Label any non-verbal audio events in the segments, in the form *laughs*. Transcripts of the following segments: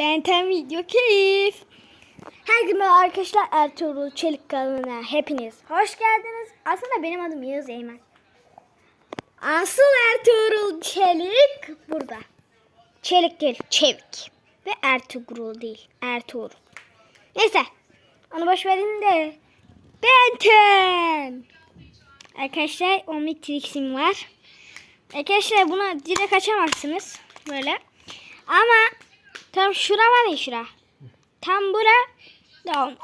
Benten video keyif. Herkese merhaba arkadaşlar Ertuğrul Çelik kanalına hepiniz hoş geldiniz. Aslında benim adım Yağız Eymen. Asıl Ertuğrul Çelik burada. Çelik değil, Çevik. Ve Ertuğrul değil, Ertuğrul. Neyse, onu boş verin de. Benten. Arkadaşlar Omnitrix'im var. Arkadaşlar buna direkt açamazsınız. Böyle. Ama tam şura var ya şura. Tam bura da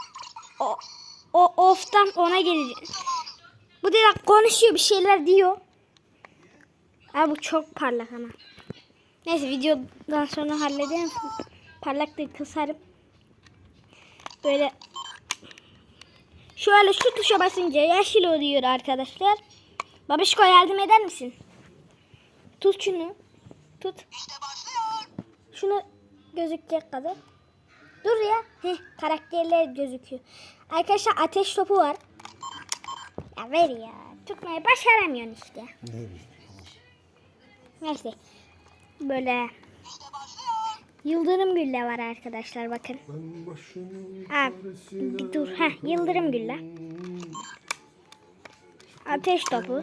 o, o oftan ona gelecek. Bu direkt konuşuyor bir şeyler diyor. Abi bu çok parlak ama. Neyse videodan sonra hallederim. Parlaklığı kısarım. Böyle şöyle şu tuşa basınca yeşil oluyor arkadaşlar. Babişko yardım eder misin? Tut şunu. Tut. Şunu gözükecek kadar. Dur ya. Heh, karakterler gözüküyor. Arkadaşlar ateş topu var. Ya ver ya. Tutmayı başaramıyorsun işte. Neyse. Böyle Yıldırım gülle var arkadaşlar bakın. Çaresine bir dur. Heh, yıldırım gülle. Ateş topu.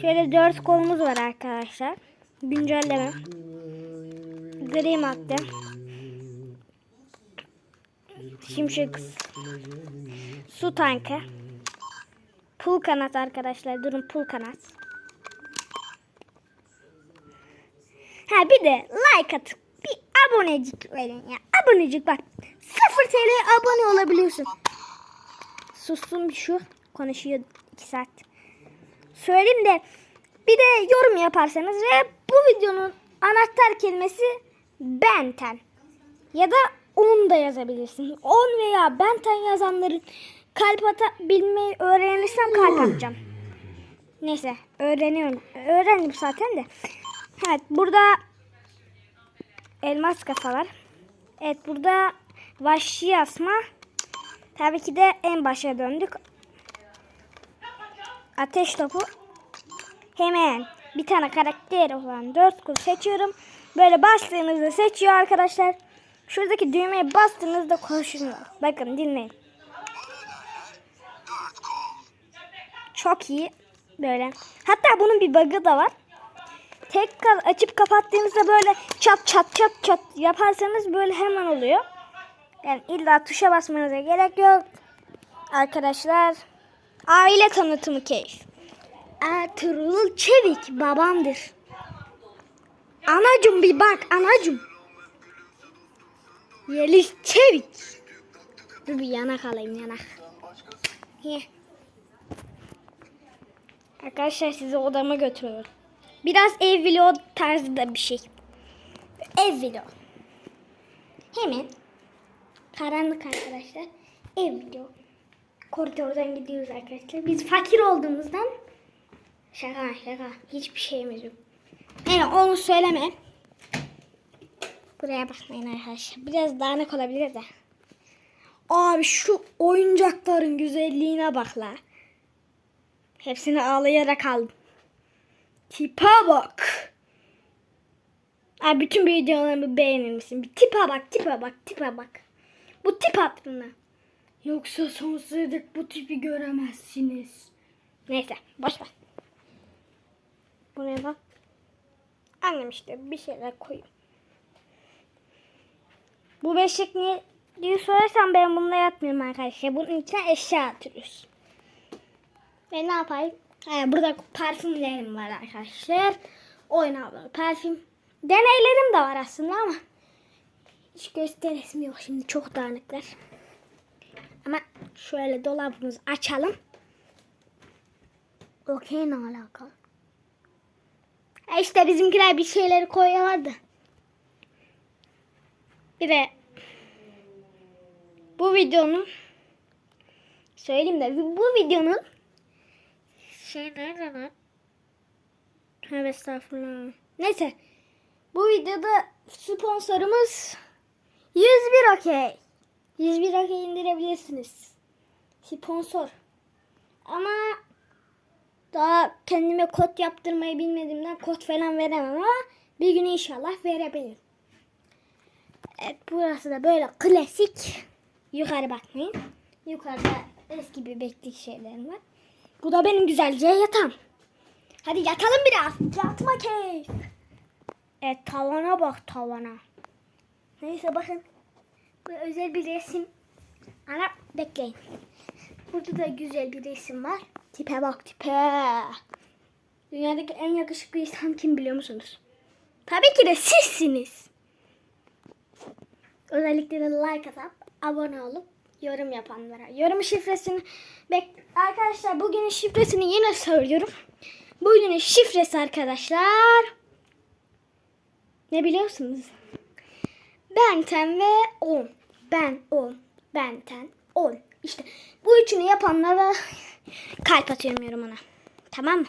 Şöyle dört kolumuz var arkadaşlar. Güncelleme. Gri madde. Şimşek. Su tankı. Pul kanat arkadaşlar. Durun pul kanat. Ha bir de like atıp bir abonecik verin ya. Abonecik bak. 0 TL abone olabiliyorsun. Sustum şu. Konuşuyor 2 saat. Söyleyeyim de bir de yorum yaparsanız ve bu videonun anahtar kelimesi benten. Ya da 10 da yazabilirsiniz. 10 veya benten yazanların kalp atabilmeyi öğrenirsem kalp atacağım. Neyse öğreniyorum. Öğrendim zaten de. Evet burada elmas kafa var. Evet burada vahşi asma. Tabii ki de en başa döndük. Ateş topu. Hemen bir tane karakter olan 4 kul seçiyorum. Böyle bastığınızda seçiyor arkadaşlar. Şuradaki düğmeye bastığınızda koşuyor. Bakın dinleyin. Çok iyi. Böyle. Hatta bunun bir bug'ı da var. Tekrar açıp kapattığınızda böyle çat çat çat çat yaparsanız böyle hemen oluyor. Yani illa tuşa basmanıza gerek yok. Arkadaşlar aile tanıtımı keyif. Ertuğrul Çevik babamdır. Anacım bir bak anacım. Yeliz Çevik. Dur bir yanak alayım yanak. Ye. Arkadaşlar sizi odama götürüyorum. Biraz ev vlog tarzı da bir şey. Ev vlog. Hemen karanlık arkadaşlar. Ev vlog. Koridordan gidiyoruz arkadaşlar. Biz fakir olduğumuzdan şaka şaka hiçbir şeyimiz yok. Yani onu söyleme. Buraya bakmayın arkadaşlar. Biraz dağınık olabilir de. Abi şu oyuncakların güzelliğine bak la. Hepsini ağlayarak aldım. Tipe bak. Abi bütün videolarımı beğenir misin? Bir tipe bak, tipe bak, tipe bak. Bu tip aklına. Yoksa sonsuza dek bu tipi göremezsiniz. Neyse, boş ver. Bu ne bak? Annem işte bir şeyler koyuyor. Bu beşik niye diye sorarsan ben bununla yatmıyorum arkadaşlar. Bunun içine eşya atıyoruz. Ve ne yapayım? Ee, burada parfümlerim var arkadaşlar. Oynalı parfüm. Deneylerim de var aslında ama hiç gösteresim yok şimdi çok dağınıklar. Ama şöyle dolabımızı açalım. Okey ne alaka? E işte bizimkiler bir şeyleri koyuyorlardı. Bir de bu videonun söyleyeyim de bu videonun şey nerede lan? Tövbe estağfurullah. Neyse. Bu videoda sponsorumuz 101 okey. 101 okey indirebilirsiniz. Sponsor. Ama daha kendime kod yaptırmayı bilmediğimden kod falan veremem ama bir gün inşallah verebilirim. Evet burası da böyle klasik. Yukarı bakmayın. Yukarıda eski bir beklik şeylerim var. Bu da benim güzelce yatağım. Hadi yatalım biraz. Yatma keyif. Evet tavana bak tavana. Neyse bakın. Bu özel bir resim. Ana bekleyin. Burada da güzel bir resim var. Tipe bak tipe. Dünyadaki en yakışıklı insan kim biliyor musunuz? Tabii ki de sizsiniz. Özellikle de like atıp abone olup yorum yapanlara. Yorum şifresini bek arkadaşlar bugünün şifresini yine söylüyorum. Bugünün şifresi arkadaşlar ne biliyorsunuz? Benten ve 10. Ben 10. Benten 10. İşte bu üçünü yapanlara *laughs* kalp atıyorum yorumuna. Tamam mı?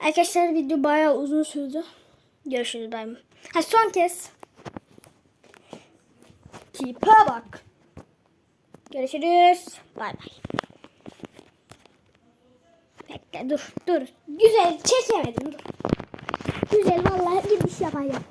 Arkadaşlar video bayağı uzun sürdü. Görüşürüz bay. Ha son kez. Tipe bak. Görüşürüz. Bay bay. Bekle dur dur. Güzel çekemedim dur. Güzel vallahi gidiş yapacağım.